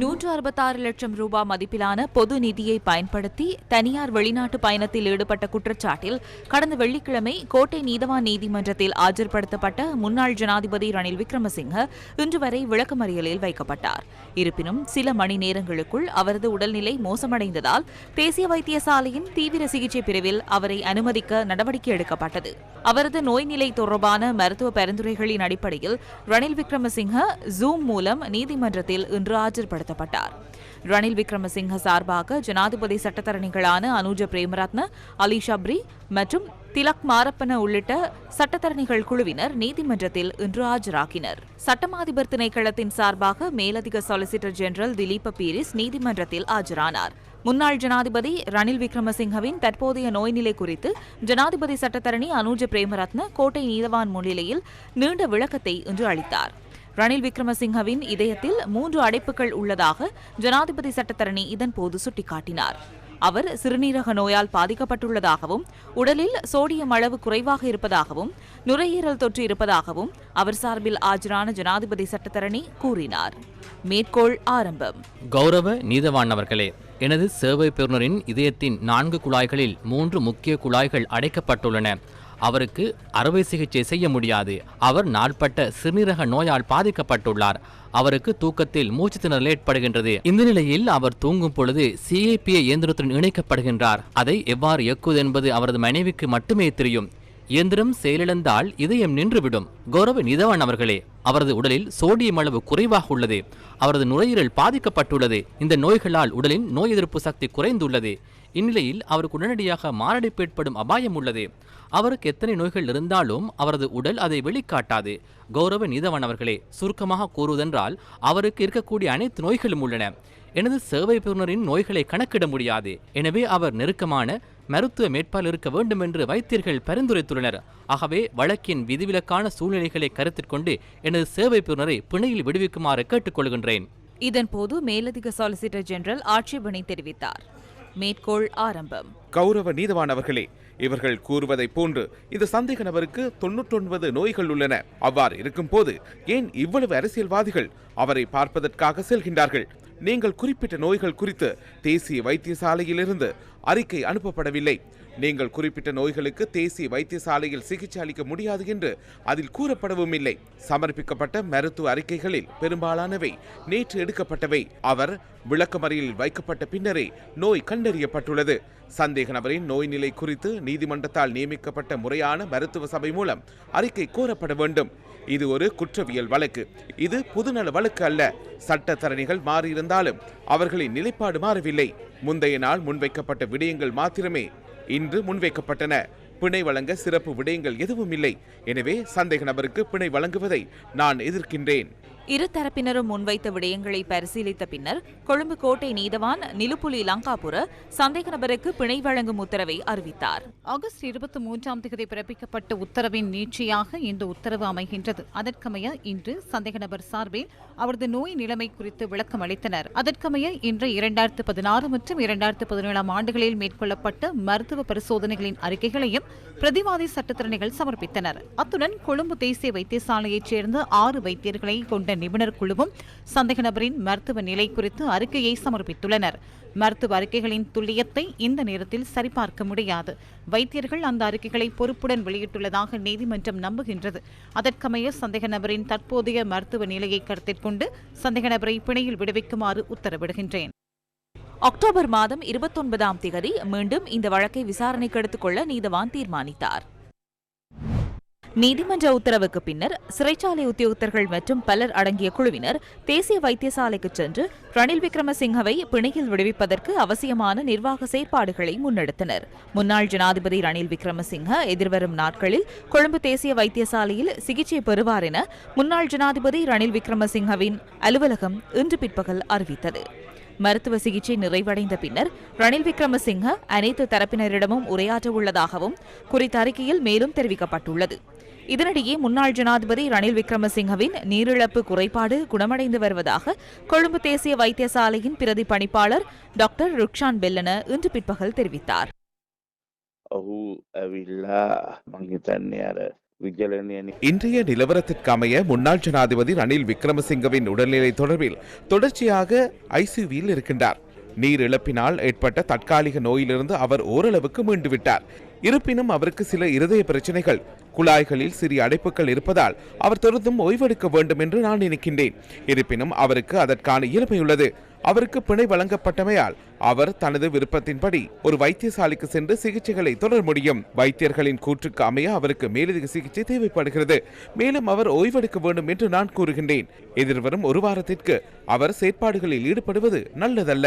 நூற்று அறுபத்தாறு லட்சம் ரூபாய் மதிப்பிலான பொது நிதியை பயன்படுத்தி தனியார் வெளிநாட்டு பயணத்தில் ஈடுபட்ட குற்றச்சாட்டில் கடந்த வெள்ளிக்கிழமை கோட்டை நீதவான் நீதிமன்றத்தில் ஆஜர்படுத்தப்பட்ட முன்னாள் ஜனாதிபதி ரணில் விக்ரமசிங்க இன்று வரை விளக்கமறியலில் வைக்கப்பட்டார். இருப்பினும் சில மணி நேரங்களுக்குள் அவரது உடல்நிலை மோசமடைந்ததால் தேசிய வைத்தியசாலையின் தீவிர சிகிச்சை பிரிவில் அவரை அனுமதிக்க நடவடிக்கை எடுக்கப்பட்டது. அவரது நோய்நிலை தொடர்பான மருத்துவ பரிந்துரைகளின் அடிப்படையில் ரணில் விக்ரமசிங்க ஜூம் மூலம் நீதிமன்றத்தில் இன்று ஆஜர்படுத்தப்பட்டார் ரணில் விக்ரமசிங்க சார்பாக ஜனாதிபதி சட்டத்தரணிகளான அனுஜ பிரேமரத்ன அலி ஷப்ரி மற்றும் திலக் மாரப்பன உள்ளிட்ட சட்டத்தரணிகள் குழுவினர் நீதிமன்றத்தில் இன்று ஆஜராகினர். சட்டமாதிபர் திணைக்களத்தின் சார்பாக மேலதிக சொலிசிட்டர் ஜெனரல் திலீப பீரிஸ் நீதிமன்றத்தில் ஆஜரானார். முன்னாள் ஜனாதிபதி ரணில் விக்ரமசிங்கவின் தற்போதைய நோய்நிலை குறித்து ஜனாதிபதி சட்டத்தரணி அனுஜ பிரேமரத்ன கோட்டை நீதவான் முன்னிலையில் நீண்ட விளக்கத்தை இன்று அளித்தார். ரணில் விக்ரமசிங்கவின் இதயத்தில் மூன்று அடைப்புகள் உள்ளதாக ஜனாதிபதி சட்டத்தரணி இதன்போது சுட்டிக்காட்டினார். அவர் சிறுநீரக நோயால் பாதிக்கப்பட்டுள்ளதாகவும் உடலில் சோடியம் அளவு குறைவாக இருப்பதாகவும் நுரையீரல் தொற்று இருப்பதாகவும் அவர் சார்பில் ஆஜரான ஜனாதிபதி சட்டத்தரணி கூறினார். மேற்கோள் ஆரம்பம். கௌரவ நீதவான் அவர்களே எனது சேவை பெறுநரின் இதயத்தின் நான்கு குழாய்களில் மூன்று முக்கிய குழாய்கள் அடைக்கப்பட்டுள்ளன. அவருக்கு அறுவை சிகிச்சை செய்ய முடியாது. அவர் நாள்பட்ட சிறுநீரக நோயால் பாதிக்கப்பட்டுள்ளார். அவருக்கு தூக்கத்தில் மூச்சு திணறல் ஏற்படுகின்றது. இந்த நிலையில் அவர் தூங்கும் பொழுது சிஏபிஏ இயந்திரத்துடன் இணைக்கப்படுகின்றார். அதை எவ்வாறு இயக்குவது என்பது அவரது மனைவிக்கு மட்டுமே தெரியும். இயந்திரம் செயலிழந்தால் இதயம் நின்றுவிடும். கௌரவ நிதவான் அவர்களே அவரது உடலில் சோடியம் அளவு குறைவாக உள்ளது. அவரது நுரையீரல் பாதிக்கப்பட்டுள்ளது. இந்த நோய்களால் உடலின் நோய் எதிர்ப்பு சக்தி குறைந்துள்ளது. இந்நிலையில் அவருக்கு உடனடியாக மாரடைப்பு ஏற்படும் அபாயம் உள்ளது. அவருக்கு எத்தனை நோய்கள் இருந்தாலும் அவரது உடல் அதை வெளிக்காட்டாது. கௌரவ நீதவன் அவர்களே சுருக்கமாக கூறுவதென்றால் அவருக்கு இருக்கக்கூடிய அனைத்து நோய்களும் உள்ளன. எனது சேவை பெறுநரின் நோய்களை கணக்கிட முடியாது. எனவே அவர் நெருக்கமான மருத்துவ மேற்பால் இருக்க வேண்டும் என்று வைத்தியர்கள் பரிந்துரைத்துள்ளனர். ஆகவே வழக்கின் விதிவிலக்கான சூழ்நிலைகளை கருத்தில் கொண்டு எனது சேவை பெறுநரை பிணையில் விடுவிக்குமாறு கேட்டுக்கொள்கின்றேன். இதன்போது மேலதிக சாலிசிட்டர் ஜெனரல் ஆட்சேபனை தெரிவித்தார். மேற்கோள் ஆரம்பம். கௌரவ நீதவானவர்களே இவர்கள் கூறுவதைப் போன்று இந்த சந்தேக நபருக்கு தொன்னூற்றொன்பது நோய்கள் உள்ளன. அவ்வாறு இருக்கும்போது ஏன் இவ்வளவு அரசியல்வாதிகள் அவரை பார்ப்பதற்காக செல்கின்றார்கள்? நீங்கள் குறிப்பிட்ட நோய்கள் குறித்து தேசிய வைத்தியசாலையிலிருந்து அறிக்கை அனுப்பப்படவில்லை. நீங்கள் குறிப்பிட்ட நோய்களுக்கு தேசிய வைத்தியசாலையில் சிகிச்சை அளிக்க முடியாது என்று அதில் கூறப்படவும் இல்லை. சமர்ப்பிக்கப்பட்ட மருத்துவ அறிக்கைகளில் பெரும்பாலானவை நேற்று எடுக்கப்பட்டவை. அவர் விளக்கமறியலில் வைக்கப்பட்ட பின்னரே நோய் கண்டறியப்பட்டுள்ளது. சந்தேக நபரின் நோய் நிலை குறித்து நீதிமன்றத்தால் நியமிக்கப்பட்ட முறையான மருத்துவ சபை மூலம் அறிக்கை கோரப்பட வேண்டும். இது ஒரு குற்றவியல் வழக்கு. இது புதுநல வழக்கு அல்ல. சட்டத்தரணிகள் மாறியிருந்தாலும் அவர்களின் நிலைப்பாடு மாறவில்லை. முந்தைய நாள் முன்வைக்கப்பட்ட விடயங்கள் மாத்திரமே இன்று முன்வைக்கப்பட்டன. பிணை வழங்க சிறப்பு விடயங்கள் எதுவும் இல்லை எனவே சந்தேக நபருக்கு பிணை வழங்குவதை நான் எதிர்க்கின்றேன். இரு தரப்பினரும் முன்வைத்த விடயங்களை பரிசீலித்த பின்னர் கொழும்பு கோட்டை நீதவான் நிலுப்புலி லங்காபுர சந்தேக நபருக்கு பிணை வழங்கும் உத்தரவை அறிவித்தார். ஆகஸ்ட் இருபத்தி மூன்றாம் தேதி பிறப்பிக்கப்பட்ட உத்தரவின் நீட்சியாக இந்த உத்தரவு அமைகின்றது. அதற்கமைய இன்று சந்தேக நபர் சார்பில் அவரது நோய் நிலைமை குறித்து விளக்கம் அளித்தனர். அதற்கமைய இன்று இரண்டாயிரத்து பதினாறு மற்றும் இரண்டாயிரத்து பதினேழாம் ஆண்டுகளில் மேற்கொள்ளப்பட்ட மருத்துவ பரிசோதனைகளின் அறிக்கைகளையும் பிரதிவாதி சட்டத்திறனைகள் சமர்ப்பித்தனர். அத்துடன் கொழும்பு தேசிய வைத்தியசாலையைச் சேர்ந்த ஆறு வைத்தியர்களை கொண்ட நிபுணர் குழுவும் சந்தேக நபரின் மருத்துவ நிலை குறித்து அறிக்கையை சமர்ப்பித்துள்ளனர். மருத்துவ அறிக்கைகளின் துல்லியத்தை இந்த நேரத்தில் சரிபார்க்க முடியாது. வைத்தியர்கள் அந்த அறிக்கைகளை பொறுப்புடன் வெளியிட்டுள்ளதாக நீதிமன்றம் நம்புகின்றது. அதற்கமைய சந்தேக நபரின் தற்போதைய மருத்துவ நிலையை கருத்தில் கொண்டு சந்தேக நபரை பிணையில் விடுவிக்குமாறு உத்தரவிடுகின்றேன். அக்டோபர் மாதம் இருபத்தொன்பதாம் திகதி மீண்டும் இந்த வழக்கை விசாரணைக்கு எடுத்துக்கொள்ள நீதவான் தீர்மானித்தார். நீதிமன்ற உத்தரவுக்கு பின்னர் சிறைச்சாலை உத்தியோகத்தர்கள் மற்றும் பலர் அடங்கிய குழுவினர் தேசிய வைத்தியசாலைக்கு சென்று ரணில் விக்ரமசிங்கவை பிணையில் விடுவிப்பதற்கு அவசியமான நிர்வாக செயற்பாடுகளை முன்னெடுத்தனர். முன்னாள் ஜனாதிபதி ரணில் விக்ரமசிங்க எதிர்வரும் நாட்களில் கொழும்பு தேசிய வைத்தியசாலையில் சிகிச்சை பெறுவார் என முன்னாள் ஜனாதிபதி ரணில் விக்ரமசிங்கவின் அலுவலகம் இன்று பிற்பகல் அறிவித்தது. மருத்துவ சிகிச்சை நிறைவடைந்த பின்னர் ரணில் விக்ரமசிங்க அனைத்து தரப்பினரிடமும் உரையாற்ற உள்ளதாகவும் குறித்த அறிக்கையில் மேலும் தெரிவிக்கப்பட்டுள்ளது. இதனிடையே முன்னாள் ஜனாதிபதி ரணில் விக்ரமசிங்கவின் நீரிழப்பு குறைபாடு குணமடைந்து வருவதாக கொழும்பு தேசிய வைத்தியசாலையின் பிரதி பணிப்பாளர் டாக்டர் ருக்ஷான் பெல்லன இன்று பிற்பகல் தெரிவித்தார் ඔහු ඇවිල්ලා මං හිතන්නේ අර විජලනය இன்றைய நிலவரத்திற்கு அமைய முன்னாள் ஜனாதிபதி ரணில் விக்ரமசிங்கவின் உடல்நிலை தொடர்பில் தொடர்ச்சியாக ஐசியூவில் இருக்கின்றார் நீர் இழப்பினால் ஏற்பட்ட தற்காலிக நோயிலிருந்து அவர் ஓரளவுக்கு மீண்டுவிட்டார் இருப்பினும் அவருக்கு சில இருதய பிரச்சனைகள் குழாய்களில் சிறிய அடைப்புகள் இருப்பதால் அவர் தொடர்ந்தும் ஓய்வெடுக்க வேண்டும் என்று நான் நினைக்கின்றேன். இருப்பினும் அவருக்கு அதற்கான இயல்மையுள்ளது அவருக்கு பிணை வழங்கப்பட்டமையால் அவர் தனது விருப்பத்தின்படி ஒரு வைத்தியசாலைக்கு சென்று சிகிச்சைகளை தொடர முடியும். வைத்தியர்களின் கூற்றுக்கு அமைய அவருக்கு மேலதிக சிகிச்சை தேவைப்படுகிறது. மேலும் அவர் ஓய்வெடுக்க வேண்டும் என்று நான் கூறுகின்றேன். எதிர்வரும் ஒரு வாரத்திற்கு அவர் செயற்பாடுகளில் ஈடுபடுவது நல்லதல்ல.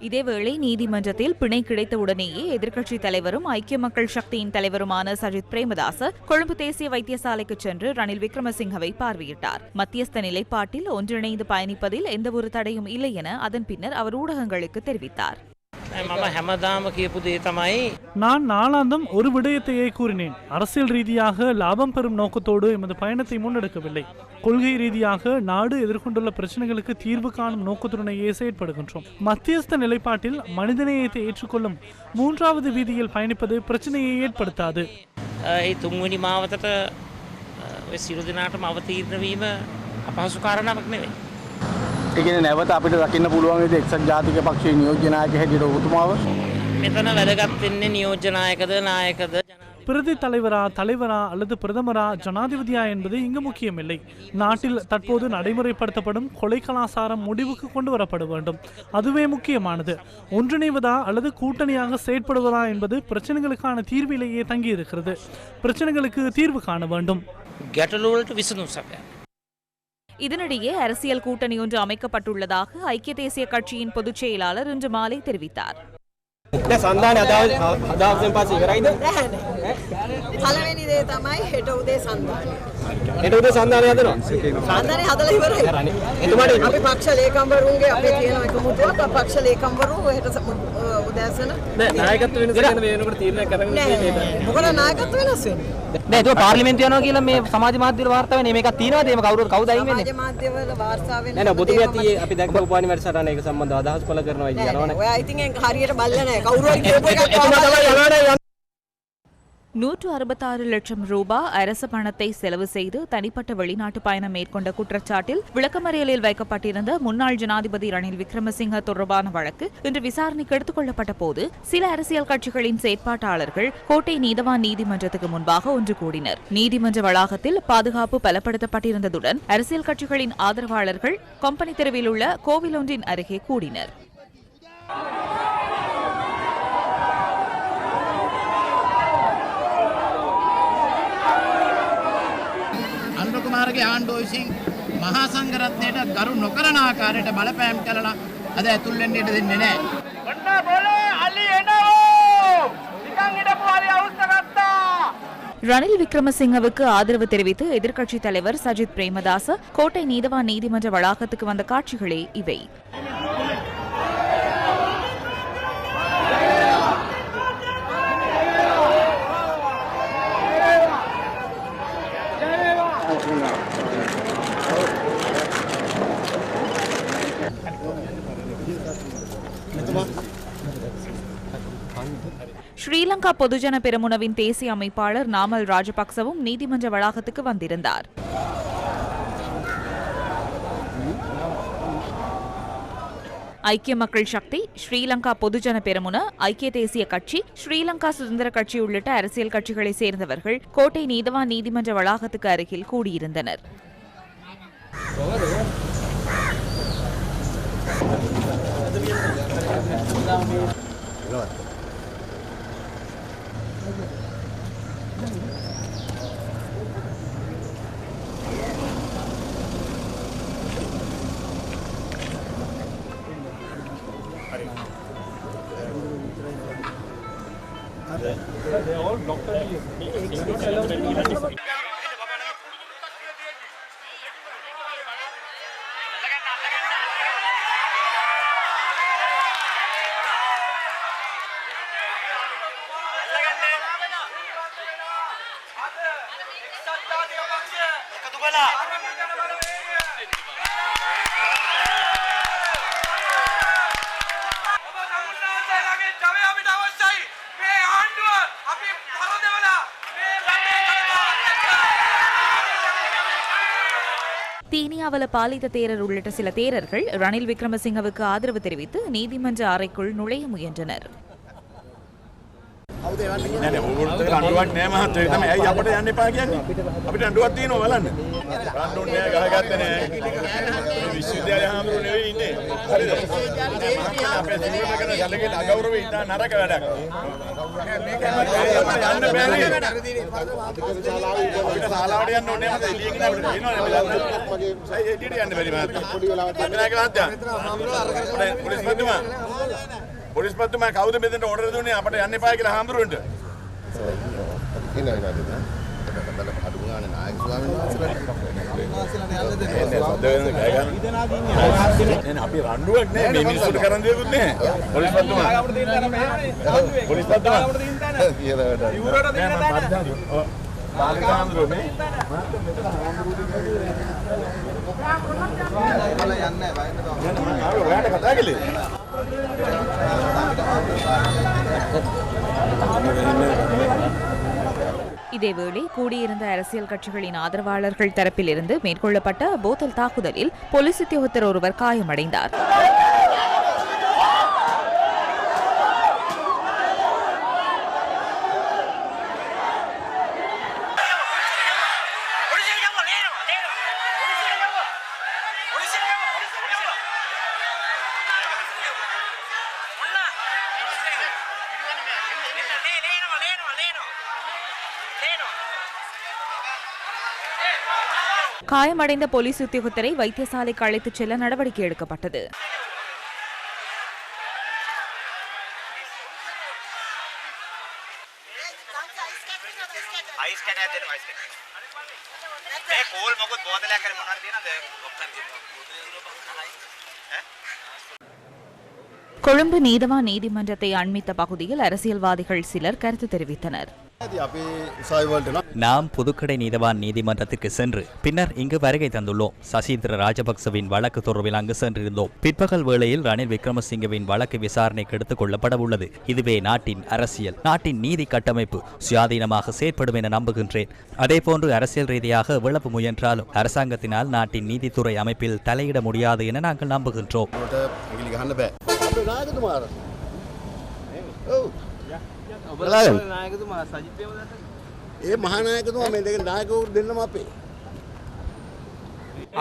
இதேவேளை நீதிமன்றத்தில் பிணை கிடைத்தவுடனேயே எதிர்க்கட்சித் தலைவரும் ஐக்கிய மக்கள் சக்தியின் தலைவருமான சஜித் பிரேமதாச கொழும்பு தேசிய வைத்தியசாலைக்கு சென்று ரணில் விக்ரமசிங்கவை பார்வையிட்டார். மத்தியஸ்த நிலைப்பாட்டில் ஒன்றிணைந்து பயணிப்பதில் எந்தவொரு தடையும் இல்லை என அதன் பின்னர் அவர் ஊடகங்களுக்கு தெரிவித்தார். මම හැමදාම කියපු දේ තමයි நான் நாளாந்தம் ஒரு விடயத்தையே கூறினேன் அரசியல் ரீதியாக லாபம் பெறும் நோக்கத்தோடு எமது பயணத்தை முன்னெடுக்கவில்லை கொள்கை ரீதியாக நாடு எதிர்கொண்டுள்ள பிரச்சனைகளுக்கு தீர்வு காணும் நோக்கத்துடனேயே செயற்படுகின்றோம் மத்தியஸ்த நிலைப்பாட்டில் மனிதநேயத்தை ஏற்றுக்கொள்ளும் மூன்றாவது வீதியில் பயணிப்பது பிரச்சனையை ஏற்படுத்தாது ඒ තුන්වනි මාවතට ඔය සිරු දෙනාටම අවතීරණවීම අපහසු කාරණාවක් නෙවෙයි. එකන නැවත අපිට දකින්න පුළුවන් විදිහට එක්සත් ජාතික පක්ෂයේ නියෝජ්‍යනායක හැටියට ඔබතුමාව මෙතන වැදගත් වෙන්නේ නියෝජනායකද නායකද ජනාධිපති பிரதி தலைவரா தலைவரா அல்லது பிரதமரா ஜனாதிபதியா என்பது இங்கு முக்கியமில்லை நாட்டில் தற்போது நடைமுறைப்படுத்தப்படும் கொலை கலாசாரம் முடிவுக்கு கொண்டு வரப்பட வேண்டும் அதுவே முக்கியமானது ஒன்றிணைவதா அல்லது கூட்டணியாக செயற்படுவதா என்பது பிரச்சனைகளுக்கான தீர்விலேயே தங்கியிருக்கிறது பிரச்சனைகளுக்கு தீர்வு காண வேண்டும் ගැටලුවලට විසඳුම් සපය. இதனிடையே அரசியல் கூட்டணி ஒன்று அமைக்கப்பட்டுள்ளதாக ஐக்கிய தேசிய கட்சியின் பொதுச் செயலாளர் இன்று மாலை தெரிவித்தார். సంధాని හෙට උදේ සන්ධානය. හදනවා? සන්ධානය හදලා ඉවරයි. එතුමාට අපි පක්ෂ ලේකම්වරුන්ගේ අපේ තියෙන එකමුතුවක් පක්ෂ ලේකම්වරු හෙට උදෑසන. නායකත්ව වෙනස ගැන මේ වෙනකොට තීරණය කරන්න නෑ මොකද නායකත්ව වෙනස් වෙන්නේ. නෑ ඒක පාර්ලිමේන්තු යනවා කියලා මේ සමාජ මාධ්‍ය වාර්තා වෙන්නේ. මේකක් තියෙනවද? එහෙම කවුරුත් කවුද අයින් වෙන්නේ? සමාජ මාධ්‍යවල වාර්තා වෙන නෑ නෑ ඊයේ අපි දැක්ක උපවානි වැඩසටහන ඒක සම්බන්ධව අදහස් පළ කරනවා ඉතින් යනවනේ. ඔයා ඉතින් හරියට බලලා නෑ. කවුරු හරි කියපු එකක් එතුමා තමයි යනවනේ நூற்று அறுபத்தாறு லட்சம் ரூபாய் அரசு பணத்தை செலவு செய்து தனிப்பட்ட வெளிநாட்டு பயணம் மேற்கொண்ட குற்றச்சாட்டில் விளக்கமறியலில் வைக்கப்பட்டிருந்த முன்னாள் ஜனாதிபதி ரணில் விக்ரமசிங்க தொடர்பான வழக்கு இன்று விசாரணைக்கு எடுத்துக் கொள்ளப்பட்ட போது சில அரசியல் கட்சிகளின் செயற்பாட்டாளர்கள் கோட்டை நீதவான் நீதிமன்றத்துக்கு முன்பாக ஒன்று கூடினர். நீதிமன்ற வளாகத்தில் பாதுகாப்பு பலப்படுத்தப்பட்டிருந்ததுடன் அரசியல் கட்சிகளின் ஆதரவாளர்கள் கொம்பனி தெருவில் உள்ள கோவில் ஒன்றின் அருகே கூடினர். අන්ද්‍රකුමාරගේ ආණ්ඩුව විසින් මහා සංඝරත්නයට ගරු නොකරන ආකාරයට බලපෑම් කළලා අද ඇතුල් වෙන්න ඉඩ දෙන්නේ නැහැ. ரணில் விக்ரமசிங்கவுக்கு ஆதரவு தெரிவித்து எதிர்க்கட்சித் தலைவர் சஜித் பிரேமதாச கோட்டை நீதவான் நீதிமன்ற வளாகத்துக்கு வந்த காட்சிகளே இவை ஸ்ரீலங்கா பொதுஜன பெருமுனவின் தேசிய அமைப்பாளர் நாமல் ராஜபக்சவும் நீதிமன்ற வளாகத்துக்கு வந்திருந்தார். ஐக்கிய மக்கள் சக்தி ஸ்ரீலங்கா பொதுஜன பெரமுன ஐக்கிய தேசிய கட்சி ஸ்ரீலங்கா சுதந்திர கட்சி உள்ளிட்ட அரசியல் கட்சிகளை சேர்ந்தவர்கள் கோட்டை நீதவான் நீதிமன்ற வளாகத்துக்கு அருகில் கூடியிருந்தனர். They are all doctors. தீனியாவல Palitha தேரர் உள்ளிட்ட சில தேரர்கள் ரணில் விக்ரமசிங்கவுக்கு ஆதரவு தெரிவித்து நீதிமன்ற அறைக்குள் நுழைய முயன்றனர் නෑ නෑ ඔවුන්ට අඬුවක් නෑ මහත්තයෝ ඒක තමයි. ඇයි අපිට යන්න එපා කියන්නේ? අපිට අඬුවක් තියෙනවා බලන්න. රණ්ඩුන් නෑ ගහගත්තේ නෑ. විශ්වවිද්‍යාලයේ හාමුදුරු නෙවෙයි ඉන්නේ. හරිද? අපේ සිනම කරන සැලකේ අගෞරවේ ඉතා නරක වැඩක්. මේක යන්න බෑනේ. අපිට ශාලාවට යන්න ඕනේ මත එළිය ගිහින් අපිට පේනවනේ මේ එළියට යන්න බැරි මාත්. පොඩි වෙලාවක් ගන්නයි මහත්තයා. පොලිස්පතිතුමා පොලිස්පතිතුමා කවුද මෙතනට ඕඩර් දුන්නේ අපට යන්න එපා කියලා හාමුදුරුවන්ට? ඉන්න වෙනවා. අපි රණ්ඩුවක් නෑ. මේ මිනිස්සුන්ට කරන් දෙයක්වත් නෑ. පොලිස්පත්තුමා පොලිස්පත්තුමා ඉවරට දෙන්න දාන්න බාලකාම්බුනේ මාත් මෙතන හාමුදුරුවෝ ඔයාලට කතා කළේ இதேவேளை கூடியிருந்த அரசியல் கட்சிகளின் ஆதரவாளர்கள் தரப்பிலிருந்து மேற்கொள்ளப்பட்ட போத்தல் தாக்குதலில் போலீஸ் உத்தியோகத்தர் ஒருவர் காயமடைந்தார். காயமடைந்த போலீஸ் உத்தியோகத்தரை வைத்தியசாலைக்கு அழைத்துச் செல்ல நடவடிக்கை எடுக்கப்பட்டது. கொழும்பு நீதவா நீதிமன்றத்தை அண்மித்த பகுதியில் அரசியல்வாதிகள் சிலர் கருத்து தெரிவித்தனர் நாம் புதுக்கடை நீதவான் நீதிமன்றத்துக்கு சென்று பின்னர் இங்கு வருகை தந்துள்ளோம். சசீந்திர ராஜபக்சவின் வழக்கு தொடர்பில் அங்கு சென்றிருந்தோம். பிற்பகல் வேளையில் ரணில் விக்ரமசிங்கவின் வழக்கு விசாரணைக்கு எடுத்துக் கொள்ளப்பட உள்ளது. இதுவே நாட்டின் அரசியல் நாட்டின் நீதி கட்டமைப்பு சுயாதீனமாக செயற்படும் என நம்புகின்றேன். அதேபோன்று அரசியல் ரீதியாக விளப்பு முயன்றாலும் அரசாங்கத்தினால் நாட்டின் நீதித்துறை அமைப்பில் தலையிட முடியாது என நாங்கள் நம்புகின்றோம். ඒ මහනායකතුමා මේ දෙක නායකවරු දෙන්නම අපේ.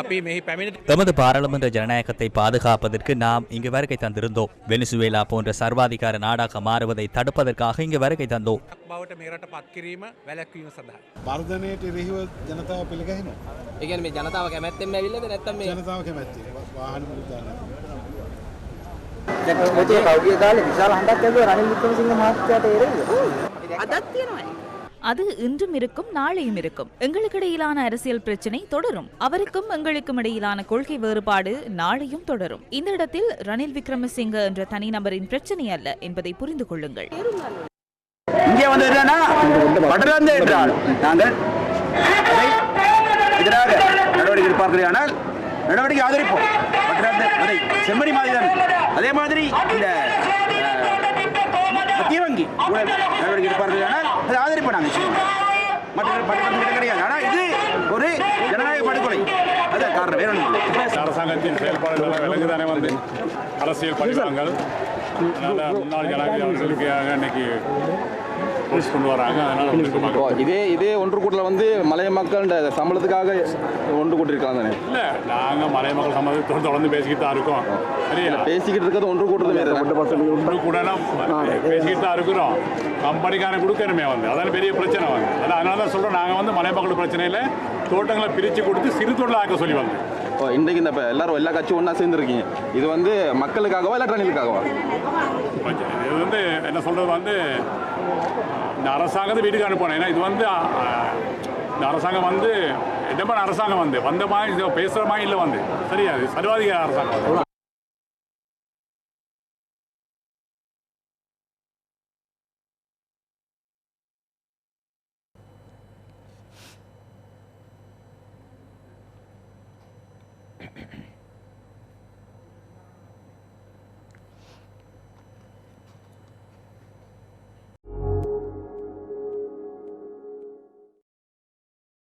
අපි මෙහි පැමිණ எமது பாராளுமன்ற ஜனநாயகத்தை பாதுகாப்பதற்கு நாம் இங்கு வருகை தந்திருந்தோம் வெனிசுவேலா போன்ற சர்வாதிகார நாடாக மாறுவதை தடுப்பதற்காக இங்கு வருகை தந்தோம் බවට මේරට පත් කිරීම වැලැක්වීම සඳහා. වර්ධනයට එරෙහිව ජනතාව පිළිගහිනවා. ඒ කියන්නේ මේ ජනතාව කැමැත්තෙන් ඇවිල්ලාද නැත්නම් මේ ජනතාව කැමැත්තේ. වාහන මුදල් දාන්න. දැන් ඔතේ කවුගේ කාලේ විශාල හඬක් ඇදුවා රනිල් වික්‍රමසිංහ මහත්තයාට එරෙහිව. අදත් තියෙනවා அது இன்றும் இருக்கும் நாளையும் இருக்கும் எங்களுக்கு இடையிலான அரசியல் பிரச்சினை தொடரும் அவருக்கும் எங்களுக்கும் இடையிலான கொள்கை வேறுபாடு நாளையும் தொடரும் இந்த இடத்தில் ரணில் விக்ரமசிங்க என்ற தனிநபரின் பிரச்சனை அல்ல என்பதை புரிந்து கொள்ளுங்கள் இங்கே வந்து என்னன்னா பட்டராந்து என்றால் நாங்கள் அதை எதிராக நடவடிக்கை எடுப்பார்கள் ஆனால் நடவடிக்கை ஆதரிப்போம். செம்மணி அதை செம்மறி மாதிரி தான் அதே மாதிரி இந்த மத்திய வங்கி ஊழல் நடவடிக்கை எடுப்பார்கள் ஆனால் அதை ஆதரிப்போம் நாங்கள் மற்ற பட்டராந்து கிடையாது. ஆனால் இது ஒரு ஜனநாயக படுகொலை. அதான் காரணம். வேற ஒன்றும் அரசாங்கத்தின் செயல்பாடுகள் விலங்கு தானே வந்து அரசியல் பரிமாணங்கள் முன்னாள் ஜனாதிபதி அவர்களுக்கு இன்னைக்கு போஸ்ட் கொண்டு வராங்க அதனால இதே இதே ஒன்று கூட்டல வந்து மலைய மக்கள் இந்த சம்பளத்துக்காக ஒன்று கூட்டிருக்காங்க தானே? இல்ல நாங்க மலை மக்கள் சம்மந்தத்தோடு தொடர்ந்து பேசிக்கிட்டு தான் இருக்கோம். சரியா? பேசிக்கிட்டு இருக்கிறது ஒன்று கூட்டுறது வேறு ஒன்று கூட பேசிக்கிட்டு தான் இருக்கிறோம். கம்பெனிக்காரன் கொடுக்கணுமே வந்து. அதான பெரிய பிரச்சனை வந்து. அதான் அதனால தான் சொல்றோம் நாங்க வந்து மலை மக்கள் பிரச்சனையில தோட்டங்களை பிரிச்சு கொடுத்து சிறு தொழில் ஆக்க சொல்லி வந்து ஓ இன்றைக்கு இந்த இப்போ எல்லாரும் எல்லா கட்சியும் ஒன்றா சேர்ந்துருக்கீங்க. இது வந்து மக்களுக்காகவா இல்லை ரணிலுக்காகவா இது வந்து என்ன சொல்றது வந்து இந்த அரசாங்கத்தை வீட்டுக்கு அனுப்பணும் ஏன்னா இது வந்து இந்த அரசாங்கம் வந்து இடமான அரசாங்கம் வந்து? வந்த மாதிரி பேசுகிற பேசுற மாதிரி இல்லை வந்து. சரியாது சர்வாதிகார அரசாங்கம்.